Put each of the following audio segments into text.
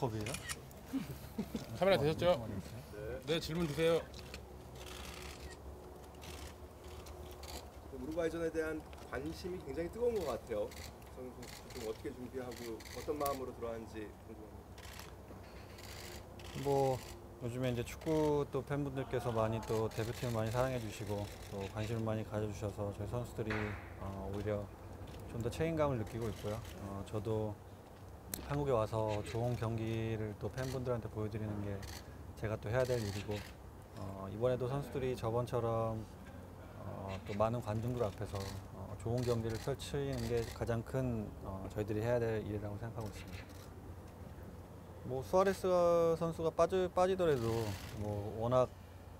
아시안컵이에요? 카메라 되셨죠? 네 질문 주세요. 우루과이전에 대한 관심이 굉장히 뜨거운 것 같아요. 저는 좀, 좀 어떻게 준비하고 어떤 마음으로 들어왔는지 궁금합니다. 뭐 요즘에 이제 축구 또 팬분들께서 많이 또 대표팀을 많이 사랑해 주시고 또 관심을 많이 가져주셔서 저희 선수들이 어, 오히려 좀 더 책임감을 느끼고 있고요. 어, 저도 한국에 와서 좋은 경기를 또 팬분들한테 보여드리는 게 제가 또 해야 될 일이고 어, 이번에도 선수들이 저번처럼 어, 또 많은 관중들 앞에서 어, 좋은 경기를 펼치는 게 가장 큰 어, 저희들이 해야 될 일이라고 생각하고 있습니다. 뭐 수아레스 선수가 빠지, 빠지더라도 뭐 워낙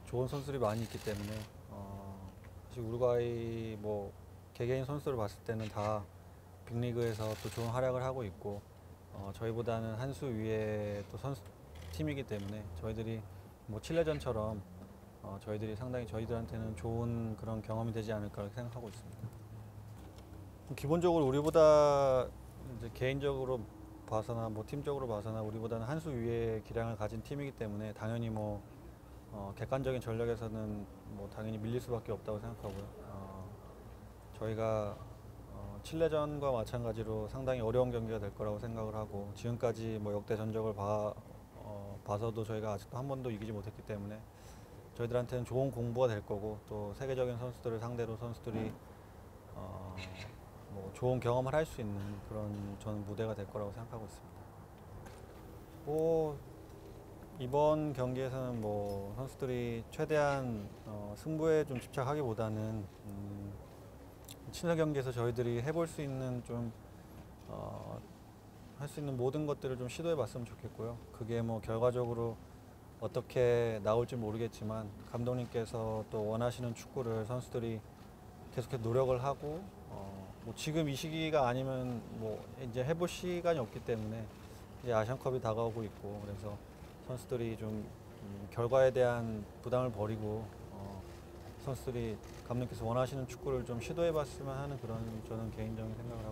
좋은 선수들이 많이 있기 때문에 어, 사실 우루과이 뭐 개개인 선수를 봤을 때는 다 빅리그에서 또 좋은 활약을 하고 있고 어, 저희보다는 한 수 위에 또 선수 팀이기 때문에 저희들이 뭐 칠레전처럼 어, 저희들이 상당히 저희들한테는 좋은 그런 경험이 되지 않을까 생각하고 있습니다. 기본적으로 우리보다 개인적으로 봐서나 뭐 팀적으로 봐서나 우리보다는 한 수 위의 기량을 가진 팀이기 때문에 당연히 뭐 어, 객관적인 전력에서는 뭐 당연히 밀릴 수밖에 없다고 생각하고요. 어, 저희가 어, 칠레전과 마찬가지로 상당히 어려운 경기가 될 거라고 생각을 하고 지금까지 뭐 역대 전적을 봐, 어, 봐서도 저희가 아직도 한 번도 이기지 못했기 때문에 저희들한테는 좋은 공부가 될 거고 또 세계적인 선수들을 상대로 선수들이 어, 뭐 좋은 경험을 할 수 있는 그런 저는 무대가 될 거라고 생각하고 있습니다. 뭐 이번 경기에서는 뭐 선수들이 최대한 어, 승부에 좀 집착하기보다는 음, 친선 경기에서 저희들이 해볼 수 있는 좀 어, 할 수 있는 모든 것들을 좀 시도해 봤으면 좋겠고요. 그게 뭐 결과적으로 어떻게 나올지 모르겠지만 감독님께서 또 원하시는 축구를 선수들이 계속해서 노력을 하고 어, 뭐 지금 이 시기가 아니면 뭐 이제 해볼 시간이 없기 때문에 이제 아시안컵이 다가오고 있고 그래서 선수들이 좀 음, 결과에 대한 부담을 버리고 어, 선수들이 감독님께서 원하시는 축구를 좀 시도해봤으면 하는 그런 저는 개인적인 생각을 있습니다.